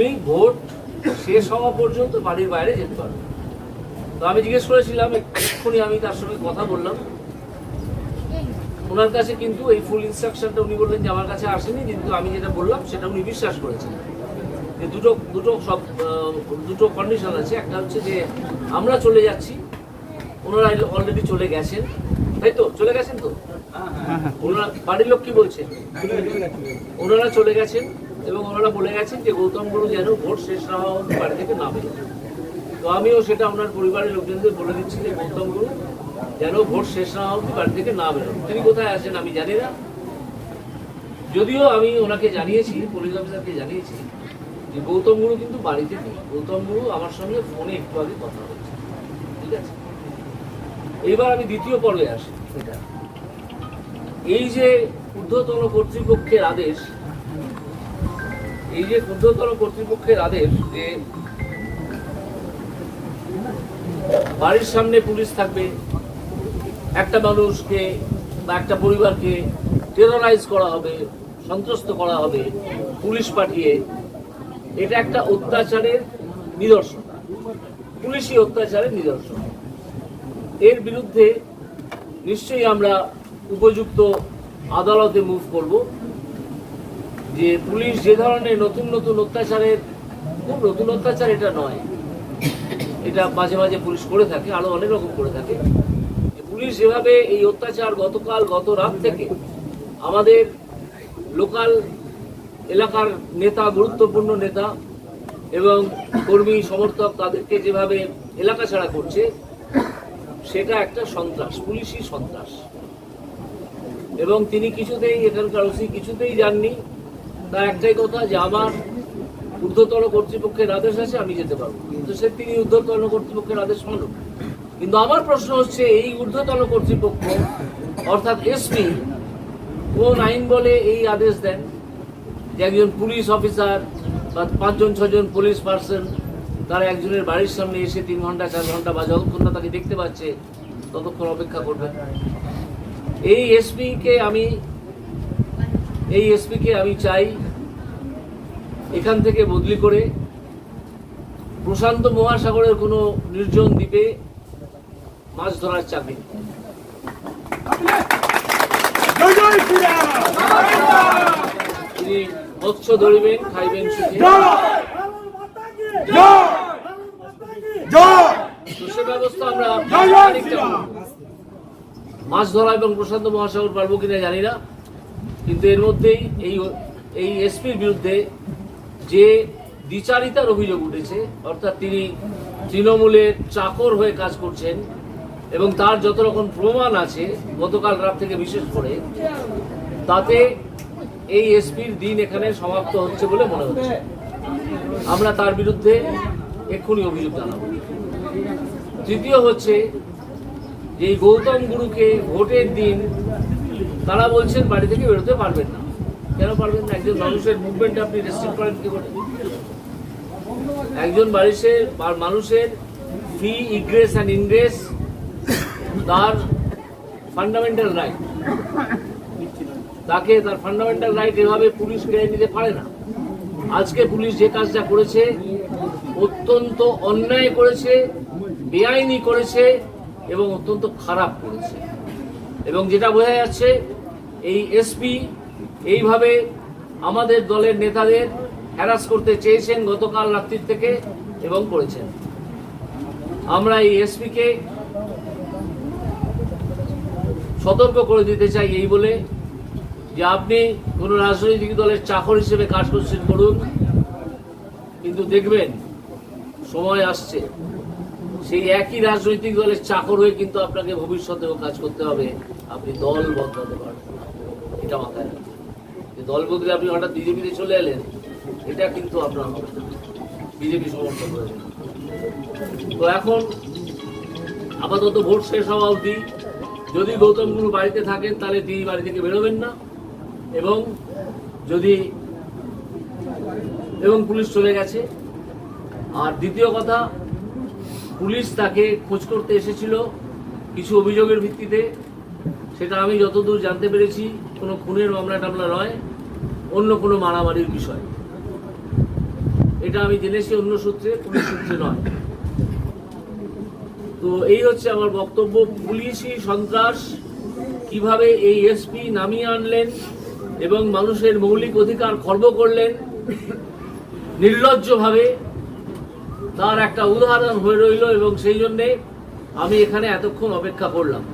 উনি ভোট শেষ হওয়া পর্যন্ত বাড়ির বাইরে যেতে পারবেন তো আমি জিজ্ঞেস করেছিলাম এক্ষুনি আমি তার সঙ্গে কথা বললাম। ওনার কাছে কিন্তু এই ফুল ইনস্ট্রাকশনটা উনি বললেন যে আমার কাছে আসেনি কিন্তু আমি যেটা বললাম সেটা উনি বিশ্বাস করেছেন। যে দুটো দুটো সব দুটো কন্ডিশন আছে। একটা হচ্ছে যে আমরা চলে যাচ্ছি ওনারা অলরেডি চলে গেছেন। তাই তো? চলে গেছেন তো? ওনারা বাড়ির লোক কি বলছে? ওনারা চলে গেছেন। এবং ওনারা বলে গেছেন যে গৌতম গুরু যেন ভোট শেষ না হওয়া বাড়ি থেকে না বেরোয় তো আমিও সেটা ওনার পরিবারের লোকজনদের বলে দিচ্ছি যে গৌতম গুরু যেন ভোট শেষ না হওয়া বাড়ি থেকে না বেরোন তিনি কোথায় আছেন আমি জানি না। যদিও আমি ওনাকে জানিয়েছি, পুলিশ অফিসারকে জানিয়েছি যে গৌতম গুরু কিন্তু বাড়িতে নেই। গৌতম গুরু আমার সঙ্গে ফোনে একটু আগে কথা হচ্ছে ঠিক আছে? এবার আমি দ্বিতীয় পর্বে আসি। এটা এই যে ঊর্ধ্বতন কর্তৃপক্ষের আদেশ এই যে ঊর্ধ্বতন কর্তৃপক্ষের আদেশ যে বাড়ির সামনে পুলিশ থাকবে, একটা মানুষকে বা একটা পরিবারকে টেরোরাইজ করা হবে, সন্ত্রস্ত করা হবে, পুলিশ পাঠিয়ে, এটা একটা অত্যাচারের নিদর্শন। পুলিশি অত্যাচারের নিদর্শন। এর বিরুদ্ধে নিশ্চয়ই আমরা উপযুক্ত আদালতে মুভ করব। যে পুলিশ যে ধরনের নতুন নতুন অত্যাচারের, খুব নতুন অত্যাচার এটা নয়। এটা মাঝে মাঝে পুলিশ করে থাকে, আরও অনেক রকম করে থাকে। পুলিশ যেভাবে এই অত্যাচার গতকাল, গত রাত থেকে আমাদের লোকাল এলাকার নেতা, গুরুত্বপূর্ণ নেতা এবং কর্মী, সমর্থক তাদেরকে যেভাবে এলাকা ছাড়া করছে, সেটা একটা সন্ত্রাস পুলিশি সন্ত্রাস। এবং তিনি কিছুতেই, এখানকার ওসি কিছুতেই যাননি। তার একটাই কথা যে আমার ঊর্ধ্বতন কর্তৃপক্ষের আদেশ আছে, আমি যেতে পারব। কিন্তু সে তিনি ঊর্ধ্বতন কর্তৃপক্ষের আদেশ মানুক কিন্তু আমার প্রশ্ন হচ্ছে, এই ঊর্ধ্বতন কর্তৃপক্ষ, অর্থাৎ এসপি কোন আইন বলে এই আদেশ দেন? যে একজন পুলিশ অফিসার বা পাঁচজন, ছজন পুলিশ পার্সন, তারা একজনের বাড়ির সামনে এসে তিন ঘণ্টা, চার ঘণ্টা বা যতক্ষণ না তাকে দেখতে পাচ্ছে, ততক্ষণ অপেক্ষা করবেন। এই এসপি কে আমি এই এসপি কে আমি চাই এখান থেকে বদলি করে প্রশান্ত মহাসাগরের কোনো নির্জন দ্বীপে মাছ ধরার চাকরি। তিনি মৎস্য ধরিবেন, খাইবেন ব্যবস্থা আমরা মাছ ধরা এবং প্রশান্ত মহাসাগর পারব কিনা জানি না। কিন্তু এর মধ্যেই এই এই এসপির বিরুদ্ধে যে দ্বিচারিতার অভিযোগ উঠেছে, অর্থাৎ তিনি তৃণমূলের চাকর হয়ে কাজ করছেন এবং তার যত রকম প্রমাণ আছে গতকাল রাত থেকে বিশেষ করে, তাতে এই এসপির দিন এখানে সমাপ্ত হচ্ছে বলে মনে হচ্ছে। আমরা তার বিরুদ্ধে এক্ষুনি অভিযোগ জানাব। তৃতীয় হচ্ছে যে এই গৌতম গুরুকে ভোটের দিন তারা বলছেন বাড়ি থেকে বেরোতে পারবেন না। কেন পারবেন না? একজন মানুষের মুভমেন্ট আপনি রেস্ট্রিক্ট করেন কি করে? একজন বাড়ির মানুষের ফি ইগ্রেস অ্যান্ড ইনগ্রেস তার ফান্ডামেন্টাল রাইট তাকে তার ফান্ডামেন্টাল রাইট এভাবে পুলিশ কেড়ে নিতে পারে না। আজকে পুলিশ যে কাজটা করেছে, অত্যন্ত অন্যায় করেছে, বেআইনি করেছে এবং অত্যন্ত খারাপ করেছে। এবং যেটা বোঝা যাচ্ছে এই এসপি এইভাবে আমাদের দলের নেতাদের হ্যারাস করতে চেয়েছেন গতকাল রাত্রির থেকে এবং করেছেন। আমরা এই এসপিকে সতর্ক করে দিতে চাই এই বলে যে আপনি কোনো রাজনৈতিক দলের চাকর হিসেবে কাজ করছেন করুন, কিন্তু দেখবেন সময় আসছে। সেই একই রাজনৈতিক দলের চাকর হয়ে কিন্তু আপনাকে ভবিষ্যতেও কাজ করতে হবে। আপনি দল বদলাতে পারবেন এটা মাথায় রাখবেন দল বদলে আপনি হঠাৎ বিজেপিতে চলে এলেন, এটা কিন্তু আপনার বিজেপি সমর্থন করেছে তো এখন আপাতত ভোট শেষ হওয়া অবধি যদি গৌতম বাড়িতে থাকেন, তাহলে তিনি বাড়ি থেকে বেরোবেন না এবং যদি এবং পুলিশ চলে গেছে। আর দ্বিতীয় কথা, পুলিশ তাকে খোঁজ করতে এসেছিল কিছু অভিযোগের ভিত্তিতে। সেটা আমি যতদূর জানতে পেরেছি, কোনো খুনের মামলা টামলা নয়, অন্য কোনো মারামারির বিষয়। এটা আমি জেনেছি অন্য সূত্রে পুলিশ সূত্রে নয়। তো এই হচ্ছে আমার বক্তব্য। পুলিশি সন্ত্রাস, কীভাবে এই এসপি নামিয়ে আনলেন এবং মানুষের মৌলিক অধিকার খর্ব করলেন, নির্লজ্জভাবে তার একটা উদাহরণ হয়ে রইল এবং সেই জন্যে আমি এখানে এতক্ষণ অপেক্ষা করলাম।